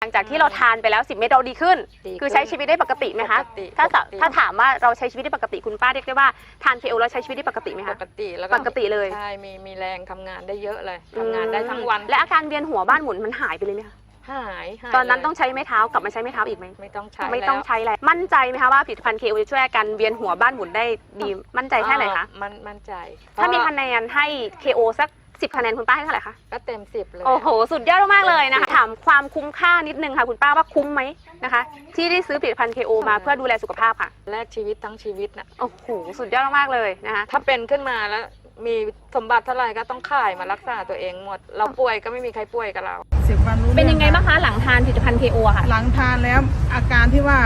หลังจากที่เราทานไปแล้ว 10 เม็ดเราดีขึ้น ดีขึ้นคือใช้ชีวิตได้ปกติไหมคะปกติถ้าสะปกติ ถ้าถามว่าเราใช้ชีวิตได้ปกติคุณป้าเรียกได้ว่าทานเคโอแล้วใช้ชีวิตได้ปกติไหมปคะกติแล้วปกติเลยใช่มีมีแรงทำงานได้เยอะเลยทำงานได้ทั้งวันและอาการเวียนหัวบ้านหมุนมันหายไปเลยไหมคะหายหายตอนนั้นเลยต้องใช้ไม้เท้ากลับมาใช้ไม้เท้าอีกไหมไม่ต้องใช้ไม่ต้องแล้วใช้แล้วมั่นใจไหมคะว่าผลิตภัณฑ์เคโอจะช่วยอาการเวียนหัวบ้านหมุนได้ดีมั่นใจแค่ไหนคะอ่ามันมั่นใจถ้ามีเพคะระแนนให้ KO สัก 10คะแนนคุณป้าให้เท่าไหร่คะ ก็เต็มสิบเลย โอ้โห สุดยอดมากๆเลยนะคะ ถามความคุ้มค่านิดนึงค่ะ คุณป้าว่าคุ้มไหมนะคะ ที่ได้ซื้อผลิตภัณฑ์ KO มาเพื่อดูแลสุขภาพค่ะ แลกชีวิตทั้งชีวิตน่ะโอ้โห สุดยอดมากๆเลยนะคะ ถ้าเป็นขึ้นมาแล้วมีสมบัติเท่าไหร่ก็ต้องขายมารักษาตัวเองหมด เราป่วยก็ไม่มีใครป่วยกับเราสิบวันรู้เป็นรื่อยังไงบ้างคะหลังทานผลิตภัณฑ์ KO ค่ะ หลังทานแล้วอาการที่ว่า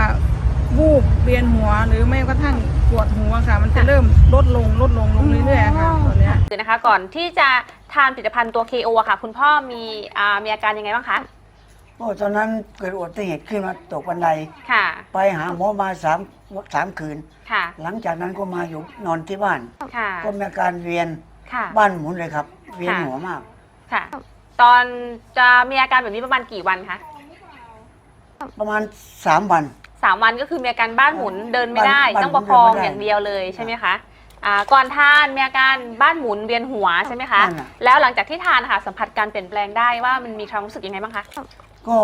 วูบเวียนหัวหรือไม่กระทั่งปวดหัวค่ะ มันจะเริ่มลดลงลดลงลงเรื่อยๆค่ะตอนเนี้ยคือนะคะก่อนที่จะ ทานผลิตภัณฑ์ตัว KO อะค่ะ คุณพ่อมีอ่ามีอาการยังไงบ้างคะโอ้ตอนนั้นเกิดอุบัติเหตุขึ้นมาตกบันได ค่ะ ไปหาหมอมาสามสามคืน ค่ะ หลังจากนั้นก็มาอยู่นอนที่บ้าน ค่ะ ก็มีอาการเวียนค่ะ บ้านหมุนเลยครับ เวียนค่ะ หัวมาก ค่ะ ตอนจะมีอาการแบบนี้ประมาณกี่วันคะประมาณสามวัน สามวันก็คือมีอาการบ้านหมุนเดินไม่ได้บ้านต้องประคองบ้านหมุนเดินไม่ได้ อย่างเดียวเลยใช่ไหมคะ อ่าก่อนทานมีอาการบ้านหมุนเวียนหัวใช่ไหมคะ นั่นน่ะ แล้วหลังจากที่ทานค่ะสัมผัสการเปลี่ยนแปลงได้ว่ามันมีความรู้สึกยังไงบ้างคะก็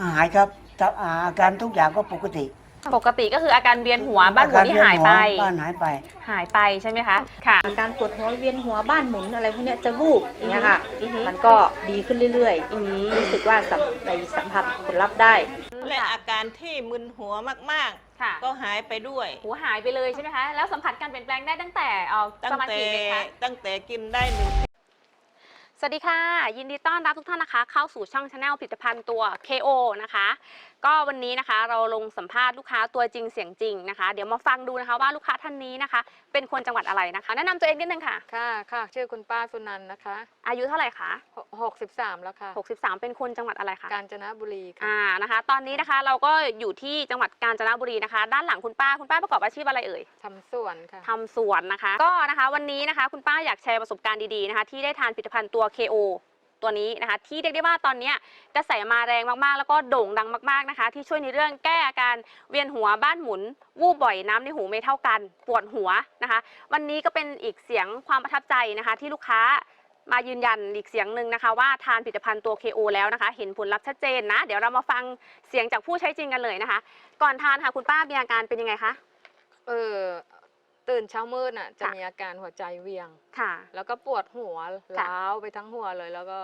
หายครับแต่อาการทุกอย่างก็ปกติปกติก็คืออาการเวียนหัวบ้านหมุนที่หายไป อการเวีนหัวบ้านหายไป หายไปใช่ไหมคะค่ะ อาการปวดหัวเวียนหัวบ้านหมุนอะไรพวกเนี้ยจะวูบอย่างเงี้ยค่ะ อือฮึ มันก็ดีขึ้นเรื่อยอืมๆรู้สึกว่าสัมในสัมผัสผลลัพธ์ได้ และอาการที่มึนหัวมาก ค่ะๆก็หายไปด้วยหัวหายไปเลยใช่ไหมคะ แล้วสัมผัสการเปลี่ยนแปลงได้ตั้งแต่เอาตั้ปงระมาณแต่กี่เม็ดคะ ตั้งแต่กินได้หนึ่ง สวัสดีค่ะ ยินดีต้อนรับทุกท่านนะคะ เข้าสู่ช่องชาแนลผลิตภัณฑ์ตัว KO นะคะ ก็วันนี้นะคะเราลงสัมภาษณ์ลูกค้าตัวจริงเสียงจริงนะคะ เดี๋ยวมาฟังดูนะคะว่าลูกค้าท่านนี้นะคะ เป็นคนจังหวัดอะไรนะคะ แนะนำตัวเองนิดนึงค่ะ ค่ะค่ะ ชื่อคุณป้าสุนันท์นะคะอายุเท่าไหร่คะหกสิบสามแล้วค่ะ 63 เป็นคนจังหวัดอะไรคะกาญจนบุรีค่ะอ่านะคะ ตอนนี้นะคะเราก็อยู่ที่จังหวัดกาญจนบุรีนะคะ ด้านหลังคุณป้าคุณป้าประกอบอาชีพอะไรเอ่ย ทำสวนค่ะ ทำสวนนะคะ ก็นะคะวันนี้นะคะ คุณป้าอยากแชร์ประสบการณ์ดีๆนะคะ ที่ได้ทานผลิตภัณฑ์ตัว KO ตัวนี้นะคะที่เรียกได้ว่าตอนนี้กระแสมาแรงมากๆ แล้วก็โด่งดังมากๆนะคะ ที่ช่วยในเรื่องแก้อาการเวียนหัวบ้านหมุน วูบบ่อยน้ำในหูไม่เท่ากันปวดหัวนะคะ วันนี้ก็เป็นอีกเสียงความประทับใจนะคะ ที่ลูกค้ามายืนยันอีกเสียงหนึ่งนะคะ ว่าทานผลิตภัณฑ์ตัว KO แล้วนะคะ เห็นผลลัพธ์ชัดเจนนะ เดี๋ยวเรามาฟังเสียงจากผู้ใช้จริงกันเลยนะคะ ก่อนทานค่ะคุณป้ามีอาการเป็นยังไงคะเออ ตื่นเช้ามืดน่ะจะค่ะมีอาการหัวใจเวียง ค่ะ แล้วก็ปวดหัวล้าวไปทั้งหัวเลย แล้วก็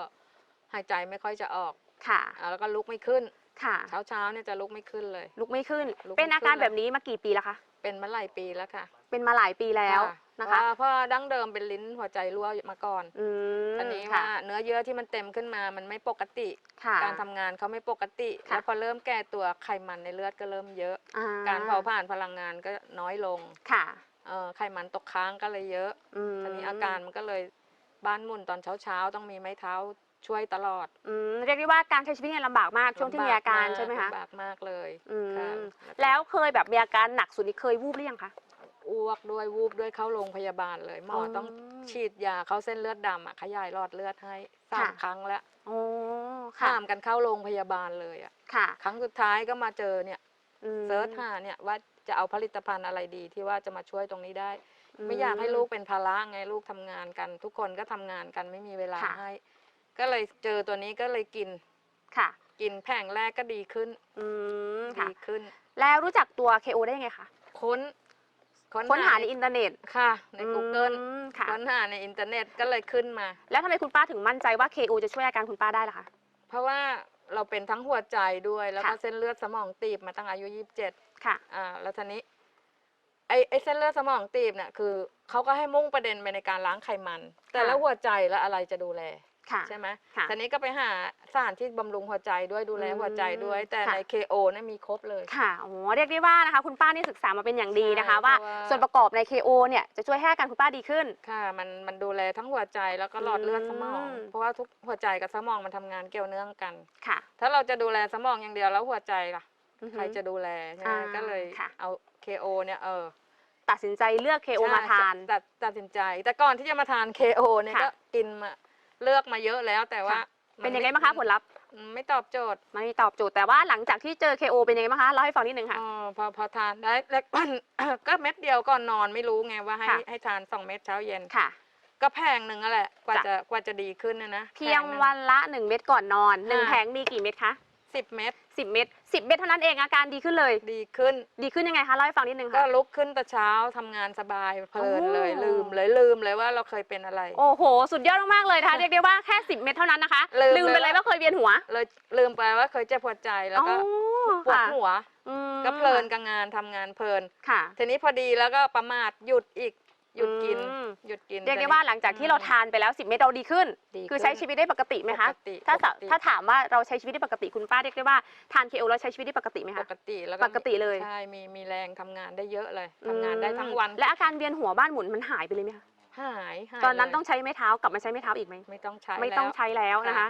หายใจไม่ค่อยจะออก ค่ะอ่าแล้วก็ลุกไม่ขึ้น ค่ะ เช้าเช้าๆเนี่ยจะลุกไม่ขึ้นเลย ลุกไม่ขึ้นลุกไม่เป็นอาการขึ้นแบบนี้มากี่ปีแล้วคะ เป็นมาหลายปีแล้วค่ะ เป็นมาหลายปีแล้วค่ะนะคะเพราเพราะดั้งเดิมเป็นลิ้นหัวใจรั่วมาก่อนอืมอันนี้ค่ะว่าเนื้อเยื่อที่มันเต็มขึ้นมา มันไม่ปกติค่ะการทำงานเขาไม่ปกติค่ะแล้วพอเริ่มแก่ตัวไขมันในเลือดก็เริ่มเยอะอ่การเผาผ่านพลังงานก็น้อยลง ค่ะ เอ่อไขมันตกค้างก็เลยเยอะอืมตอนนี้อาการมันก็เลยบ้านหมุนตอนเช้าๆต้องมีไม้เท้าช่วยตลอดอืมเรียกได้ว่าการใช้ชีวิตเนี่ยลำบากมากช่วงที่มีอาการใช่ไหมคะลำบากมากเลยอืมค่ะแล้วเคยแบบมีอาการหนักสุดนี่เคยวูบหรือยังคะ อ้วกด้วยวูบด้วยเข้าโรงพยาบาลเลยหมอออต้องฉีดยาเข้าเส้นเลือดดำอะขยายหลอดเลือดให้สามค่ะ ครั้งแล้วโอ้ค่ะ ข้ามกันเข้าโรงพยาบาลเลยอะค่ะ ครั้งสุดท้ายก็มาเจอเนี่ยอืม เซิร์ชหาเนี่ยว่าจะเอาผลิตภัณฑ์อะไรดีที่ว่าจะมาช่วยตรงนี้ได้ ไม่อยากให้ลูกเป็นภาระไงลูกทำงานกัน ทุกคนก็ทำงานกันไม่มีเวลาค่ะให้ ก็เลยเจอตัวนี้ก็เลยกินค่ะ กินแผงแรกก็ดีขึ้นอืมค่ะดีขึ้น แล้วรู้จักตัว KO ได้ยังไงคะค้นค้นหาในอินเทอร์เน็ตค่ะ ใน Google อืมค่ะค้นหาในอินเทอร์เน็ตก็เลยขึ้นมา แล้วทำไมคุณป้าถึงมั่นใจว่า KO จะช่วยอาการคุณป้าได้ล่ะคะเพราะว่า เราเป็นทั้งหัวใจด้วย แล้วก็ค่ะ เส้นเลือดสมองตีบมาตั้งอายุ27ค่ะ อ่าแล้วทีนี้ไอ้ไอ้เส้นเลือดสมองตีบเนี่ยคือเขาก็ให้มุ่งประเด็นไปในการล้างไขมัน แต่ค่ะ แล้วหัวใจแล้วอะไรจะดูแล ค่ะ ใช่ไหมค่ะทีนี้ก็ไปหาสถานที่บำรุงหัวใจด้วยดูแลอืมหัวใจด้วย แต่ค่ะใน KO เนี่ยมีครบเลย ค่ะโอ้โหเรียกได้ว่านะคะคุณป้านี่ศึกษามาเป็นอย่างดีนะคะ ใช่ว่าเพราะว่า ส่วนประกอบใน KO เนี่ยจะช่วยให้อาการคุณป้าดีขึ้น ค่ะมันมันดูแลทั้งหัวใจแล้วก็หลอดเลือดสมอง อืม เพราะว่าทุกหัวใจกับสมองมันทำงานเกี่ยวเนื่องกัน ค่ะถ้าเราจะดูแลสมองอย่างเดียวแล้วหัวใจล่ะ อือฮึ ใครจะดูแลใช่ไหมอ่าก็เลยค่ะ เอา KO เนี่ยเออตัดสินใจเลือก KO ใช่มาทานตัดตัดสินใจ แต่ก่อนที่จะมาทาน KO เนี่ยค่ะ ก็กินมา เลือกมาเยอะแล้วแต่ว่าค่ะ มัเป็นยังไงบ้างคะผลลัพธ์ไม่ตอบโจทย์ไม่ตอบโจทย์แต่ว่าหลังจากที่เจอ KO เป็นยังไงบ้างคะเล่าให้ฟังนิดนึงค่ะ อ๋อพอพอทานได้แล้ว ก็เม็ดเดียวก่อนนอนไม่รู้ไงว่าให้ค่ะ ให้ทานสองเม็ดเช้าเย็น ค่ะ ก็แพงหนึ่งอะแหละกว่าจ้ะ จะกว่าจะดีขึ้นนะนะเพียงแพหนึ่ วันละ 1 เม็ดก่อนนอนหนึ่งค่ะ แผงมีกี่เม็ดคะ สิบเม็ด10 เม็ด10 เม็ดเท่านั้นเองอาการดีขึ้นเลย ดีขึ้น ดีขึ้นยังไงคะเล่าให้ฟังนิดนึงก็ค่ะ ลุกขึ้นแต่เช้าทำงานสบายเพลินเลยโอ้ ลืมเลยลืมเลยว่าเราเคยเป็นอะไร โอ้โห สุดยอดมากๆเลยนะคะเรียกได้ว่าแค่ 10 เม็ดเท่านั้นนะคะลืมลืมไปไปเลยแล้วว่าเคยเวียนหัวเลยลืมไปว่าเคยเจ็บปวดใจแล้วก็อ๋อปวดค่ะหัวอืมก็เพลินกับงานทำงานเพลิน ค่ะ ทีนี้พอดีแล้วก็ประมาทหยุดอีก หยุดกินอืม หยุดกิน เรียกได้ทีนี้ว่าหลังจากที่เราทานไปแล้ว 10 เม็ดเราดีขึ้น ดีคือขึ้นใช้ชีวิตได้ปกติไหมคะปกติถ้าสะปกติ ถ้าถามว่าเราใช้ชีวิตได้ปกติคุณป้าเรียกได้ว่าทานเคโอแล้วใช้ชีวิตได้ปกติไหมปคะ กติแล้วปกติเลย ใช่มีมีแรงทำงานได้เยอะเลยทำงานได้ทั้งวันอืมและอาการเวียนหัวบ้านหมุนมันหายไปเลยไหมคะหายหายตอนนั้นเลยต้องใช้ไม้เท้ากลับมาใช้ไม้เท้าอีกไหมไม่ต้องใช้ไม่ต้องแล้ว ใช้แล้วนะคะ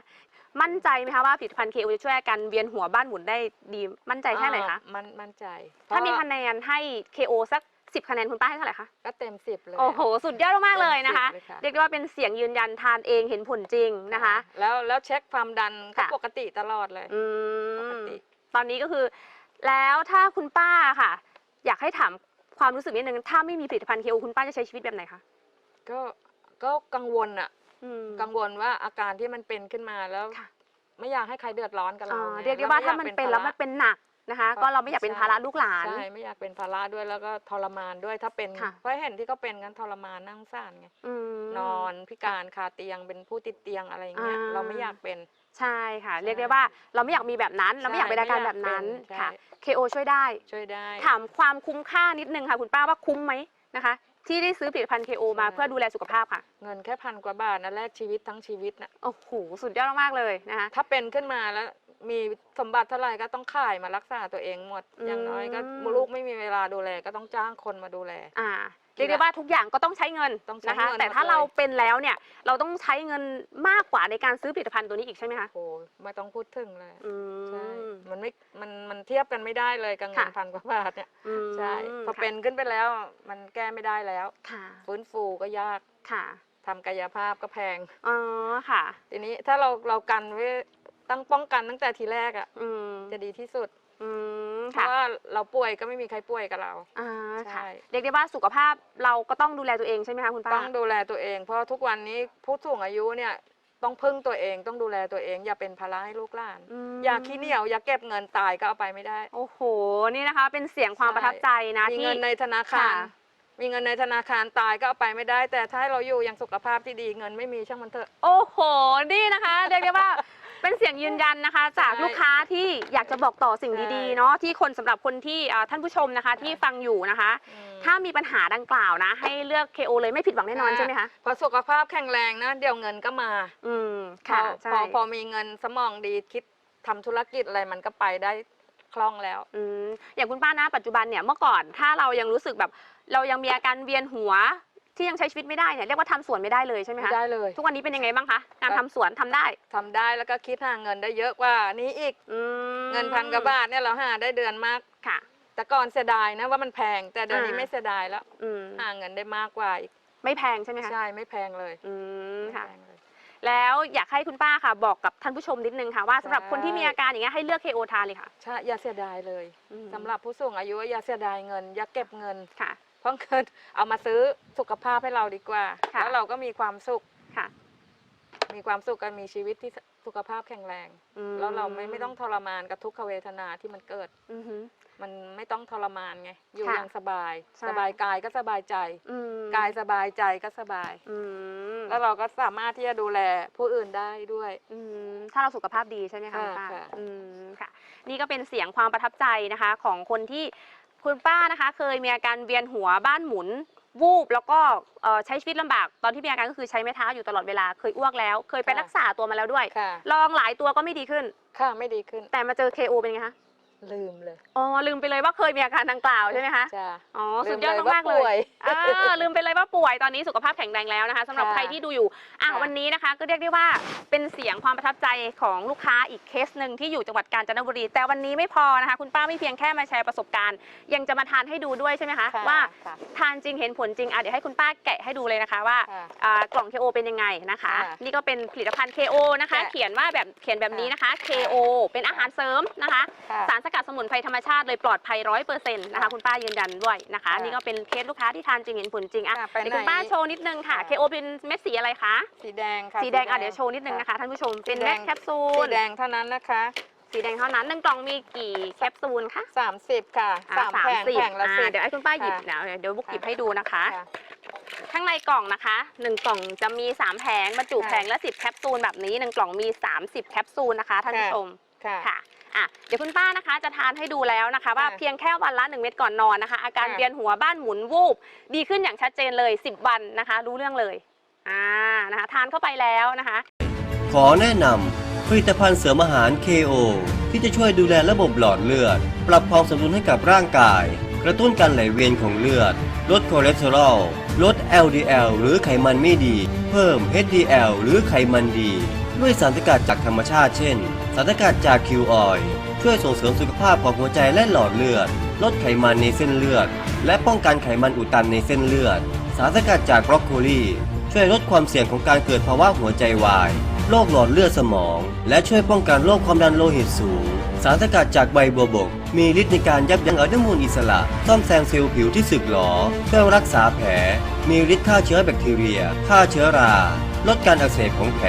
มั่นใจไหมคะว่าผลิตภัณฑ์เคโอจะช่วยอาการเวียนหัวบ้านหมุนได้ดีมั่นใจแค่ไหนคะอ่ามันมั่นใจถ้ามีเพระคะแนนให้ KO สัก 10คะแนนคุณป้าให้เท่าไหร่คะ ก็เต็มสิบเลย โอ้โห สุดยอดมากๆเลยนะคะ เต็มสิบเลยค่ะ เรียกได้ว่าเป็นเสียงยืนยันทานเองเห็นผลจริงนะคะ แล้วแล้วเช็คความดันก็ค่ะ ปกติตลอดเลย อืปกม ติ ตอนนี้ก็คือ แล้วถ้าคุณป้าค่ะ อยากให้ถามความรู้สึกนิดนึง ถ้าไม่มีผลิตภัณฑ์ KO คุณป้าจะใช้ชีวิตแบบไหนคะก็ก็กังวลอะอืม กังวลว่าอาการที่มันเป็นขึ้นมาแล้ว ค่ะ ไม่อยากให้ใครเดือดร้อนกับเราอ่าไงเรียกได้ว่าแล้ถ้าไอยมันกเป็นแล้วภาระมันเป็นหนัก นะคะ ก็เราไม่อยากเป็นภาระลูกหลาน ใช่ไม่อยากเป็นภาระด้วยแล้วก็ทรมานด้วยถ้าเป็นค่ะ เพราะเห็นที่เขาเป็นกันทรมานนั่งซ่านไงอืม นอนพิการคาเตียงเป็นผู้ติดเตียงอะไรอย่างเงี้ยอ่า เราไม่อยากเป็น ใช่ค่ะใช่เรียกได้ว่าเราไม่อยากมีแบบนั้น เราไม่อยากเป็นอาการแบบนั้นใช่ ค่ะ KO ช่วยได้ ช่วยได้ ถามความคุ้มค่านิดนึงค่ะ คุณป้าว่าคุ้มไหมนะคะ ที่ได้ซื้อผลิตภัณฑ์ KO มาใช่ เพื่อดูแลสุขภาพค่ะ เงินแค่พันกว่าบาทนะแลกชีวิตทั้งชีวิตนะโอ้โห สุดยอดมากๆเลยนะคะ ถ้าเป็นขึ้นมาแล้ว มีสมบัติเท่าไหร่ก็ต้องขายมารักษาตัวเองหมดอืมอย่างน้อยก็ลูกไม่มีเวลาดูแลก็ต้องจ้างคนมาดูแล อ่าเรียกได้ว่าทุกอย่างก็ต้องใช้เงินต้องใช้นะคะ เงินแต่ถ้าหมดเลย เราเป็นแล้วเนี่ยเราต้องใช้เงินมากกว่าในการซื้อผลิตภัณฑ์ตัวนี้อีกใช่ไหมคะโอ้ยไม่ต้องพูดถึงเลยอืใช่ม มันไม่มันมันเทียบกันไม่ได้เลยกับเงินค่ะ พันกว่าบาทเนี่ยอืมใช่พอค่ะเป็นขึ้นไปแล้วมันแก้ไม่ได้แล้ว ค่ะฟื้นฟูก็ยากค่ะทำกายภาพก็แพง อ๋อค่ะ ทีนี้ถ้าเราเรากันไว้ ตั้งป้องกันตั้งแต่ทีแรกอะอืมจะดีที่สุดอืมเพค่ะราะว่าเราป่วยก็ไม่มีใครป่วยกับเรา อ่าใช่ค่ะเรียกได้ว่าสุขภาพเราก็ต้องดูแลตัวเองใช่ไหมคะคุณป้า ต้องดูแลตัวเอง เพราะทุกวันนี้ผู้สูงอายุเนี่ยต้องพึ่งตัวเองต้องดูแลตัวเอง อย่าเป็นภาระให้ลูกหลานมอย่าขี้เหนียวอย่าเก็บเงินตายก็เอาไปไม่ได้ โอ้โห นี่นะคะ เป็นเสียงความใช่ประทับใจนะมีที่ เงินในธนาคาร ค่ะ มีเงินในธนาคารตายก็เอาไปไม่ได้ แต่ถ้าให้เราอยู่อย่างสุขภาพที่ดีเงินไม่มีช่างมันเถอะ โอ้โห นี่นะคะ เรียกได้ว่า เป็นเสียงยืนยันนะคะ จากใช่ลูกค้าที่อยากจะบอกต่อสิ่งใช่ดีๆเนาะที่คนสำหรับคนที่อ่าท่านผู้ชมนะคะที่ฟังอยู่นะคะอืมถ้ามีปัญหาดังกล่าวนะ ให้เลือก KO เลยไม่ผิดหวังแน่นอนค่ะใช่ไหมคะพอสุขภาพแข็งแรงนะ เดี๋ยวเงินก็มาอืมพอค่ะใช่พอพอมีเงินสมองดีคิดทำธุรกิจอะไรมันก็ไปได้คล่องแล้ว อืมอย่างคุณป้านะปัจจุบันเนี่ยเมื่อก่อนถ้าเรายังรู้สึกแบบ เรายังมีอาการเวียนหัว ที่ยังใช้ชีวิตไม่ได้เนี่ยเรียกว่าทำสวนไม่ได้เลยใช่ไหมไม่คะได้เลย ทุกวันนี้เป็นยังไงบ้างคะการก็ทำสวนทำได้ทำได้แล้วก็คิดหาเงินได้เยอะกว่านี้อีก อืมเงินพันกว่าบาทเนี่ยเราหาได้เดือนมาก ค่ะ แต่ก่อนเสียดายนะว่ามันแพงแต่เดี๋ยวนี้อ่า ไม่เสียดายแล้วอืมหาเงินได้มากกว่าอีกไม่แพงใช่ไหมคะใช่ไม่แพงเลยอืมไม่ค่ะแพงเลย แล้วอยากให้คุณป้าค่ะ บอกกับท่านผู้ชมนิดนึงค่ะว่าสำหรับใช่คนที่มีอาการอย่างเงี้ยให้เลือก KO ทานเลยค่ะใช่อย่าเสียดายเลยอืมสำหรับผู้สูงอายุอย่าเสียดายเงิน อย่าเก็บเงิน ค่ะ เพราะเงินเอามาซื้อสุขภาพให้เราดีกว่า ค่ะ แล้วเราก็มีความสุข ค่ะมีความสุขกันมีชีวิตที่สุขภาพแข็งแรง อืมแล้วเราไม่ไม่ต้องทรมานกับทุกขเวทนาที่มันเกิด อือหือ มันไม่ต้องทรมานไง อยู่ค่ะอย่างสบาย ใช่ สบายกายก็สบายใจ อืมกายสบายใจก็สบาย อืมแล้วเราก็สามารถที่จะดูแลผู้อื่นได้ด้วย อืมถ้าเราสุขภาพดีใช่ไหมคะค่ะคุณป้าค่ะ อืมค่ะ นี่ก็เป็นเสียงความประทับใจนะคะ ของคนที่ คุณป้านะคะ เคยมีอาการเวียนหัวบ้านหมุน วูบแล้วก็เอ่อใช้ชีวิตลำบากตอนที่มีอาการก็คือใช้ไม้เท้าอยู่ตลอดเวลาเคยอ้วกแล้ว เคยไปรักษาตัวมาแล้วด้วย ค่ะ ลองหลายตัวก็ไม่ดีขึ้น ค่ะ ไม่ดีขึ้น แต่มาเจอ KO เป็นไงคะ ลืมเลยอ๋อลืมไปเลยว่าเคยมีอาการดังกล่าวใช่ไหมคะจ้ะ อ๋อลืสุดมยอดเลยมากๆเลว่าป่วยยอ่าลืมไปเลยว่าป่วยตอนนี้สุขภาพแข็งแรงแล้วนะคะสำหรับค่ะใครที่ดูอยู่อะค่ะ วันนี้นะคะ ก็เรียกได้ว่าเป็นเสียงความประทับใจของลูกค้าอีกเคสหนึ่งที่อยู่จังหวัดกาญจนบุรี แต่วันนี้ไม่พอนะคะ คุณป้าไม่เพียงแค่มาแชร์ประสบการณ์ ยังจะมาทานให้ดูด้วยใช่ไหมคะค่ะว่าค่ะ ทานจริงเห็นผลจริงอะเดี๋ยวให้คุณป้าแกะให้ดูเลยนะคะว่า ค่ะ อ่ากล่อง KO เป็นยังไงนะคะ ค่ะนี่ก็เป็นผลิตภัณฑ์ KO นะคะ ค่ะเขียนว่าแบบเขียนแบบนี้นะคะ KO เป็นอาหารเสริมนะคะ ค่ะ สารสกัดสมุนไพรธรรมชาติเลยปลอดภัยร้อยเปอร์เซ็นต์นะคะคุณป้ายืนยันด้วยนะคะค่ะนี่ก็เป็นเคสลูกค้าที่ทานจริงเห็นผลจริงอะค่ะไปเดี๋ยวคุณไหนป้าโชว์นิดนึงค่ะค่ะ KO เป็นเม็ดสีอะไรคะสีแดงค่ะสีแดงอะเดี๋ยวโชว์นิดนึงนะคะท่านผู้ชมเป็นเม็ดแคปซูสีลแดงเท่านั้นนะคะ สีแดงเท่านั้นหนึ่งกล่องมีกี่แคปซูลคะ30 ค่ะอะสามแผงสิบแผงละอ่าสิบเดี๋ยวให้คุณป้าหยิบค่ะ เดี๋ยวเดี๋ยวบุกหยิบค่ะให้ดูนะคะ ค่ะ ข้างในกล่องนะคะหนึ่งกล่องจะมี 3 แผงบรรจุค่ะแผงละ 10 แคปซูลแบบนี้หนึ่งกล่องมี 30 แคปซูลนะคะท่านผู้ค่ะ ชมค่ะ ค่ะ อะเดี๋ยวคุณป้านะคะจะทานให้ดูแล้วนะคะ ว่าค่ะเพียงแค่วันละ 1 เม็ดก่อนนอนนะคะ อาการค่ะเวียนหัวบ้านหมุนวูบ ดีขึ้นอย่างชัดเจนเลย 10 วันนะคะ รู้เรื่องเลยอ่านะคะทานเข้าไปแล้วนะคะ ขอแนะนำผลิตภัณฑ์เสริมอาหาร KO ที่จะช่วยดูแลระบบหลอดเลือด ปรับความสมดุลให้กับร่างกาย กระตุ้นการไหลเวียนของเลือด ลดคอเลสเตอรอลลด LDL หรือไขมันไม่ดี เพิ่ม HDL หรือไขมันดี ด้วยสารสกัดจากธรรมชาติเช่นสารสกัดจากคิวออยช่วยส่งเสริมสุขภาพของหัวใจและหลอดเลือด ลดไขมันในเส้นเลือด และป้องกันไขมันอุดตันในเส้นเลือด สารสกัดจากบรอกโคลีช่วยลดความเสี่ยงของการเกิดภาวะหัวใจวายโรคหลอดเลือดสมอง และช่วยป้องกันโรคความดันโลหิตสูง สารสกัดจากใบบัวบก มีฤทธิ์ในการยับยั้งอนุมูลอิสระ ซ่อมแซมเซลล์ผิวที่สึกหรอช่วยรักษาแผล มีฤทธิ์ฆ่าเชื้อแบคทีเรียฆ่าเชื้อรา ลดการอักเสบของแผล